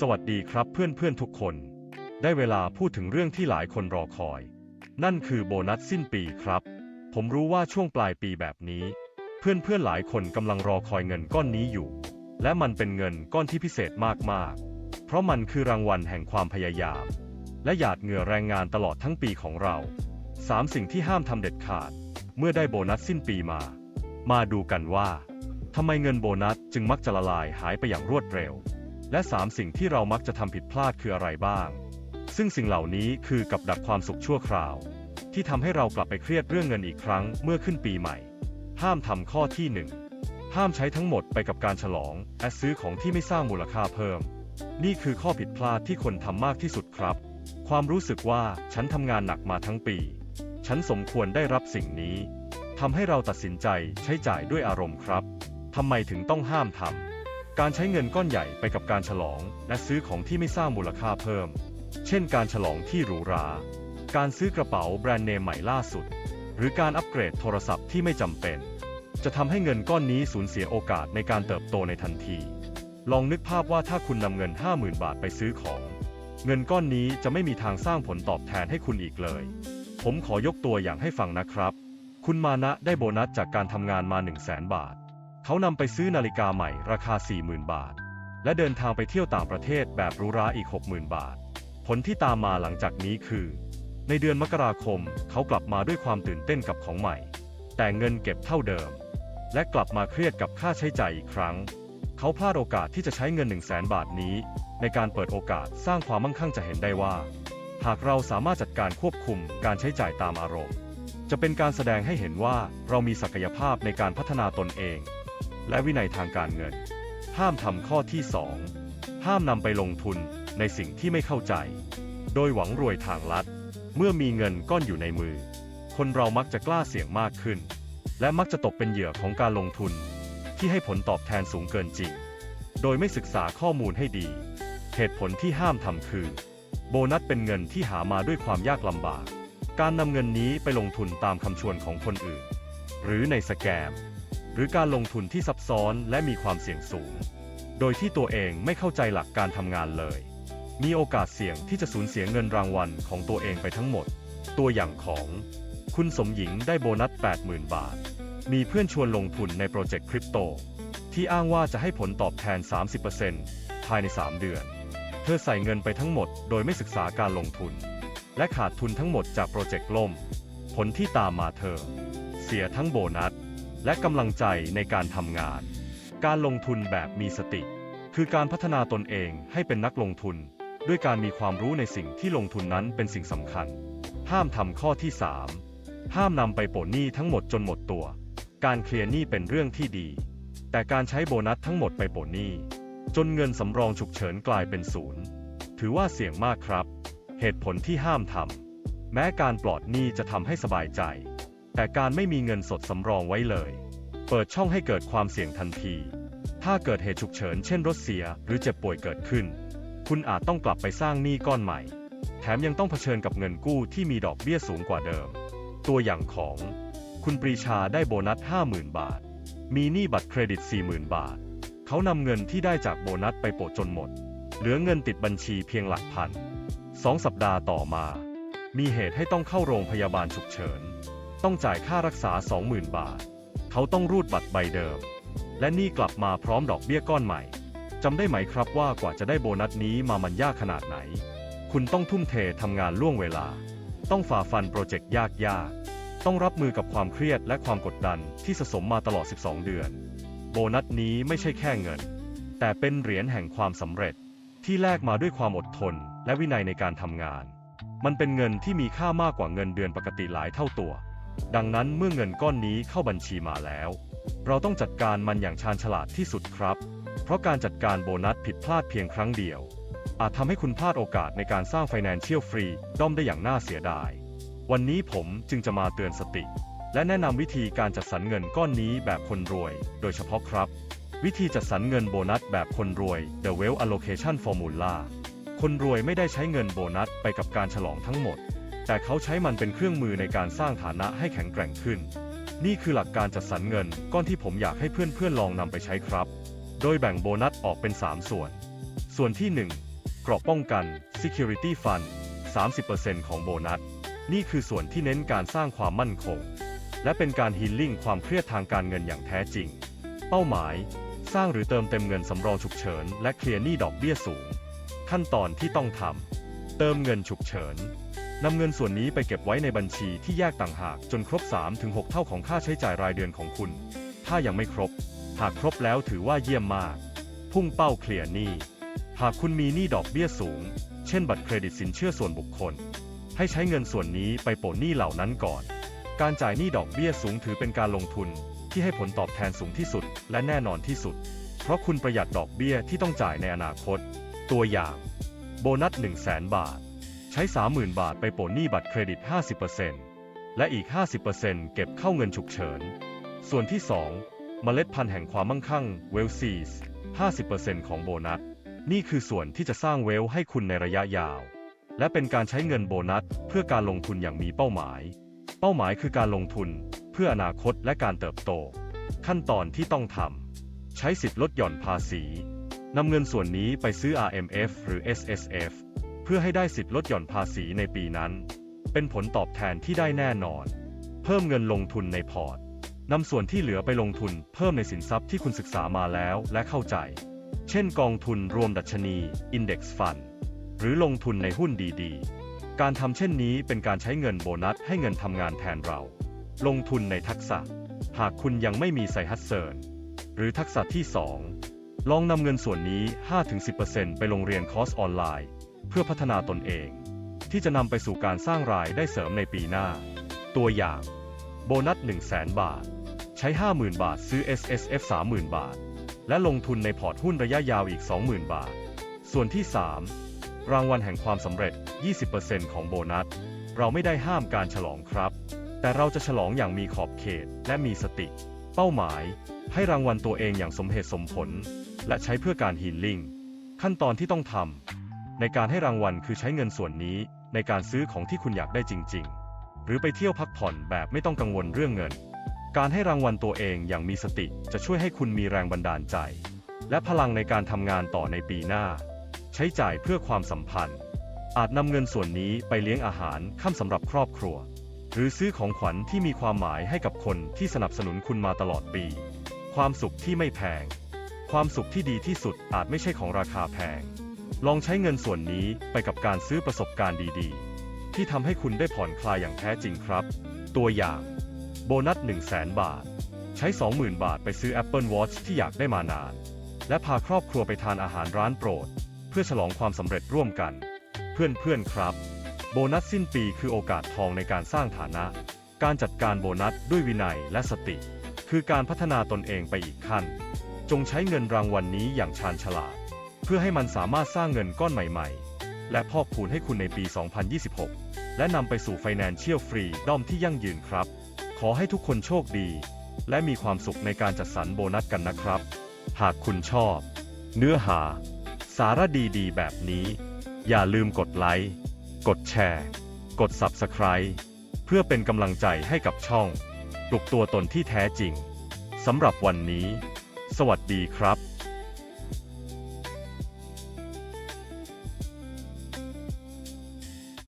สวัสดีครับเพื่อนๆทุกคน ได้เวลาพูดถึงเรื่องที่หลายคนรอคอย นั่นคือโบนัสสิ้นปีครับ ผมรู้ว่าช่วงปลายปีแบบนี้ เพื่อนๆหลายคนกำลังรอคอยเงินก้อนนี้อยู่ และมันเป็นเงินก้อนที่พิเศษมากๆ เพราะมันคือรางวัลแห่งความพยายาม และหยาดเหงื่อแรงงานตลอดทั้งปีของเราสามสิ่งที่ห้ามทำเด็ดขาด เมื่อได้โบนัสสิ้นปีมา มาดูกันว่าทำไมเงินโบนัสจึงมักจะละลายหายไปอย่างรวดเร็ว และ 3 สิ่งที่เรามักจะทำผิดพลาดคืออะไรบ้าง ซึ่งสิ่งเหล่านี้คือกับดักความสุขชั่วคราว ที่ทำให้เรากลับไปเครียดเรื่องเงินอีกครั้งเมื่อขึ้นปีใหม่ ห้ามทำข้อที่ 1 ห้ามใช้ทั้งหมดไปกับการฉลอง และซื้อของที่ไม่สร้างมูลค่าเพิ่ม นี่คือข้อผิดพลาดที่คนทำมากที่สุดครับ ความรู้สึกว่าฉันทำงานหนักมาทั้งปี ฉันสมควรได้รับสิ่งนี้ทำให้เราตัดสินใจใช้จ่ายด้วยอารมณ์ครับทำไมถึงต้องห้ามทำ การใช้เงินก้อนใหญ่ไปกับการฉลอง และซื้อของที่ไม่สร้างมูลค่าเพิ่ม เช่น การฉลองที่หรูหรา การซื้อกระเป๋าแบรนด์เนมใหม่ล่าสุด หรือการอัปเกรดโทรศัพท์ที่ไม่จำเป็น จะทำให้เงินก้อนนี้สูญเสียโอกาสในการเติบโตในทันที ลองนึกภาพว่าถ้าคุณนำเงิน 50,000 บาทไปซื้อของ เงินก้อนนี้จะไม่มีทางสร้างผลตอบแทนให้คุณอีกเลย ผมขอยกตัวอย่างให้ฟังนะครับ คุณมานะได้โบนัสจากการทำงานมา 1 0 0 0 0แบาท เขานำไปซื้อนาฬิกาใหม่ราคา 40,000 บาท และเดินทางไปเที่ยวต่างประเทศแบบรูราอีก 60,000 บาท ผลที่ตามมาหลังจากนี้คือ ในเดือนมกราคมเขากลับมาด้วยความตื่นเต้นกับของใหม่ แต่เงินเก็บเท่าเดิม และกลับมาเครียดกับค่าใช้จ่ายอีกครั้ง เขาพลาดโอกาสที่จะใช้เงิน 1 0 0 0 0แบาทนี้ ในการเปิดโอกาสสร้างความมั่งคั่งจะเห็นได้ว่า หากเราสามารถจัดการควบคุมการใช้จ่ายตามอารมณ์ จะเป็นการแสดงให้เห็นว่าเรามีศักยภาพในการพัฒนาตนเอง และวินัยทางการเงิน ห้ามทำข้อที่ 2 ห้ามนำไปลงทุนในสิ่งที่ไม่เข้าใจ โดยหวังรวยทางลัด เมื่อมีเงินก้อนอยู่ในมือ คนเรามักจะกล้าเสี่ยงมากขึ้น และมักจะตกเป็นเหยื่อของการลงทุน ที่ให้ผลตอบแทนสูงเกินจริง โดยไม่ศึกษาข้อมูลให้ดี เหตุผลที่ห้ามทำคือ โบนัสเป็นเงินที่หามาด้วยความยากลำบาก การนำเงินนี้ไปลงทุนตามคำชวนของคนอื่น หรือในสแกม หรือการลงทุนที่ซับซ้อนและมีความเสี่ยงสูง โดยที่ตัวเองไม่เข้าใจหลักการทำงานเลย มีโอกาสเสี่ยงที่จะสูญเสียเงินรางวัลของตัวเองไปทั้งหมด ตัวอย่างของคุณสมหญิงได้โบนัส 80,000 บาท มีเพื่อนชวนลงทุนในโปรเจกต์คริปโต ที่อ้างว่าจะให้ผลตอบแทน 30%ภายใน 3 เดือน เธอใส่เงินไปทั้งหมดโดยไม่ศึกษาการลงทุน และขาดทุนทั้งหมดจากโปรเจกต์ล่ม ผลที่ตามมาเธอ เสียทั้งโบนัส และกำลังใจในการทำงาน การลงทุนแบบมีสติ คือการพัฒนาตนเองให้เป็นนักลงทุน ด้วยการมีความรู้ในสิ่งที่ลงทุนนั้นเป็นสิ่งสำคัญ ห้ามทำข้อที่ 3 ห้ามนำไปโปะหนี้ทั้งหมดจนหมดตัว การเคลียร์หนี้เป็นเรื่องที่ดี แต่การใช้โบนัสทั้งหมดไปโปะหนี้ จนเงินสำรองฉุกเฉินกลายเป็นศูนย์ ถือว่าเสี่ยงมากครับ เหตุผลที่ห้ามทำแม้การปลอดหนี้จะทำให้สบายใจ แต่การไม่มีเงินสดสำรองไว้เลย เปิดช่องให้เกิดความเสี่ยงทันที ถ้าเกิดเหตุฉุกเฉินเช่นรถเสียหรือเจ็บป่วยเกิดขึ้น คุณอาจต้องกลับไปสร้างหนี้ก้อนใหม่ แถมยังต้องเผชิญกับเงินกู้ที่มีดอกเบี้ยสูงกว่าเดิม ตัวอย่างของ คุณปรีชาได้โบนัส 50,000 บาท มีหนี้บัตรเครดิต 40,000 บาท เขานำเงินที่ได้จากโบนัสไปโปะจนหมด เหลือเงินติดบัญชีเพียงหลักพันสองสัปดาห์ต่อมา มีเหตุให้ต้องเข้าโรงพยาบาลฉุกเฉิน ต้องจ่ายค่ารักษา 20,000 บาท เขาต้องรูดบัตรใบเดิม และนี่กลับมาพร้อมดอกเบี้ยก้อนใหม่จำได้ไหมครับว่ากว่าจะได้โบนัสนี้มามันยากขนาดไหน คุณต้องทุ่มเททำงานล่วงเวลา ต้องฝ่าฟันโปรเจกต์ยากๆ ต้องรับมือกับความเครียดและความกดดันที่สะสมมาตลอด 12 เดือน โบนัสนี้ไม่ใช่แค่เงิน แต่เป็นเหรียญแห่งความสำเร็จ ที่แลกมาด้วยความอดทน และวินัยในการทำงาน มันเป็นเงินที่มีค่ามากกว่าเงินเดือนปกติหลายเท่าตัว ดังนั้นเมื่อเงินก้อนนี้เข้าบัญชีมาแล้ว เราต้องจัดการมันอย่างชาญฉลาดที่สุดครับ เพราะการจัดการโบนัสผิดพลาดเพียงครั้งเดียว อาจทำให้คุณพลาดโอกาสในการสร้าง Financial Free ด้อมได้อย่างน่าเสียดาย วันนี้ผมจึงจะมาเตือนสติ และแนะนำวิธีการจัดสรรเงินก้อนนี้แบบคนรวย โดยเฉพาะครับ วิธีจัดสรรเงินโบนัสแบบคนรวย The Wealth Allocation Formula คนรวยไม่ได้ใช้เงินโบนัสไปกับการฉลองทั้งหมด แต่เขาใช้มันเป็นเครื่องมือในการสร้างฐานะให้แข็งแกร่งขึ้น นี่คือหลักการจัดสรรเงินก้อนที่ผมอยากให้เพื่อนๆลองนำไปใช้ครับ โดยแบ่งโบนัสออกเป็น 3 ส่วน ส่วนที่ 1 กรอบป้องกัน Security Fund 30%ของโบนัส นี่คือส่วนที่เน้นการสร้างความมั่นคง และเป็นการฮีลลิ่งความเครียดทางการเงินอย่างแท้จริง เป้าหมาย สร้างหรือเติมเต็มเงินสำรองฉุกเฉิน และเคลียร์หนี้ดอกเบี้ยสูง ขั้นตอนที่ต้องทำเติมเงินฉุกเฉิน นำเงินส่วนนี้ไปเก็บไว้ในบัญชีที่แยกต่างหากจนครบ 3-6 เท่าของค่าใช้จ่ายรายเดือนของคุณ ถ้ายังไม่ครบ หากครบแล้วถือว่าเยี่ยมมาก พุ่งเป้าเคลียร์หนี้ หากคุณมีหนี้ดอกเบี้ยสูง เช่นบัตรเครดิตสินเชื่อส่วนบุคคล ให้ใช้เงินส่วนนี้ไปโปะหนี้เหล่านั้นก่อน การจ่ายหนี้ดอกเบี้ยสูงถือเป็นการลงทุนที่ให้ผลตอบแทนสูงที่สุด และแน่นอนที่สุด เพราะคุณประหยัดดอกเบี้ยที่ต้องจ่ายในอนาคต ตัวอย่าง โบนัส 1 0 0 0 0แบาท ใช้ 30,000 บาทไปโปะหนี้บัตรเครดิต 50%และอีก 50%เก็บเข้าเงินฉุกเฉิน ส่วนที่ 2 เมล็ดพันธุ์แห่งความมั่งคั่ง w e l l Seeds 50%ของโบนัส นี่คือส่วนที่จะสร้างเวลให้คุณในระยะยาว และเป็นการใช้เงินโบนัส เพื่อการลงทุนอย่างมีเป้าหมาย เป้าหมายคือการลงทุน เพื่ออนาคตและการเติบโต ขั้นตอนที่ต้องทำ ใช้สิทธิ์ลดหย่อนภาษีนำเงินส่วนนี้ไปซื้อ RMF หรือ SSF เพื่อให้ได้สิทธิ์ลดหย่อนภาษีในปีนั้น เป็นผลตอบแทนที่ได้แน่นอน เพิ่มเงินลงทุนในพอร์ตนำส่วนที่เหลือไปลงทุนเพิ่มในสินทรัพย์ที่คุณศึกษามาแล้วและเข้าใจ เช่นกองทุนรวมดัชนี Index Fund หรือลงทุนในหุ้นดีๆ การทำเช่นนี้เป็นการใช้เงินโบนัสให้เงินทำงานแทนเรา ลงทุนในทักษะ หากคุณยังไม่มีไซฮัสเซิร์นหรือทักษะที่ 2 ลองนำเงินส่วนนี้ 5-10%ไปลงเรียนคอร์สออนไลน์ เพื่อพัฒนาตนเอง ที่จะนำไปสู่การสร้างรายได้เสริมในปีหน้า ตัวอย่าง โบนัส 1 0 0 0 0แบาท ใช้ 50,000 บาทซื้อ S S F 30,000 บาท และลงทุนในพอร์ตหุ้นระยะยาวอีก 20,000 บาท ส่วนที่ 3 รางวัลแห่งความสำเร็จ 20%ของโบนัส เราไม่ได้ห้ามการฉลองครับ แต่เราจะฉลองอย่างมีขอบเขตและมีสติ เป้าหมาย ให้รางวัลตัวเองอย่างสมเหตุสมผล และใช้เพื่อการฮีลลิ่งขั้นตอนที่ต้องทำ ในการให้รางวัลคือใช้เงินส่วนนี้ในการซื้อของที่คุณอยากได้จริง ๆ หรือไปเที่ยวพักผ่อนแบบไม่ต้องกังวลเรื่องเงิน การให้รางวัลตัวเองอย่างมีสติจะช่วยให้คุณมีแรงบันดาลใจ และพลังในการทำงานต่อในปีหน้า ใช้จ่ายเพื่อความสัมพันธ์ อาจนำเงินส่วนนี้ไปเลี้ยงอาหารค่ำสำหรับครอบครัว หรือซื้อของขวัญที่มีความหมายให้กับคนที่สนับสนุนคุณมาตลอดปี ความสุขที่ไม่แพง ความสุขที่ดีที่สุดอาจไม่ใช่ของราคาแพง ลองใช้เงินส่วนนี้ไปกับการซื้อประสบการณ์ดีๆ ที่ทำให้คุณได้ผ่อนคลายอย่างแท้จริงครับ ตัวอย่าง โบนัส 1 0 0 0 0แบาท ใช้ 20,000 บาทไปซื้อ Apple Watch ที่อยากได้มานาน และพาครอบครัวไปทานอาหารร้านโปรด เพื่อฉลองความสำเร็จร่วมกัน เพื่อนๆครับ โบนัสสิ้นปีคือโอกาสทองในการสร้างฐานะ การจัดการโบนัสด้วยวินัยและสติ คือการพัฒนาตนเองไปอีกขั้น จงใช้เงินรางวัลนนี้อย่างชาญฉลาด เพื่อให้มันสามารถสร้างเงินก้อนใหม่ๆ และพอกพูนให้คุณในปี 2026 และนำไปสู่ Financial Freedom ที่ยั่งยืนครับ ขอให้ทุกคนโชคดี และมีความสุขในการจัดสรรโบนัสกันนะครับ หากคุณชอบ เนื้อหา สาระดีๆ แบบนี้ อย่าลืมกดไลค์ กดแชร์ กด Subscribe เพื่อเป็นกำลังใจให้กับช่องปลุกตัวตนที่แท้จริงสำหรับวันนี้ สวัสดีครับ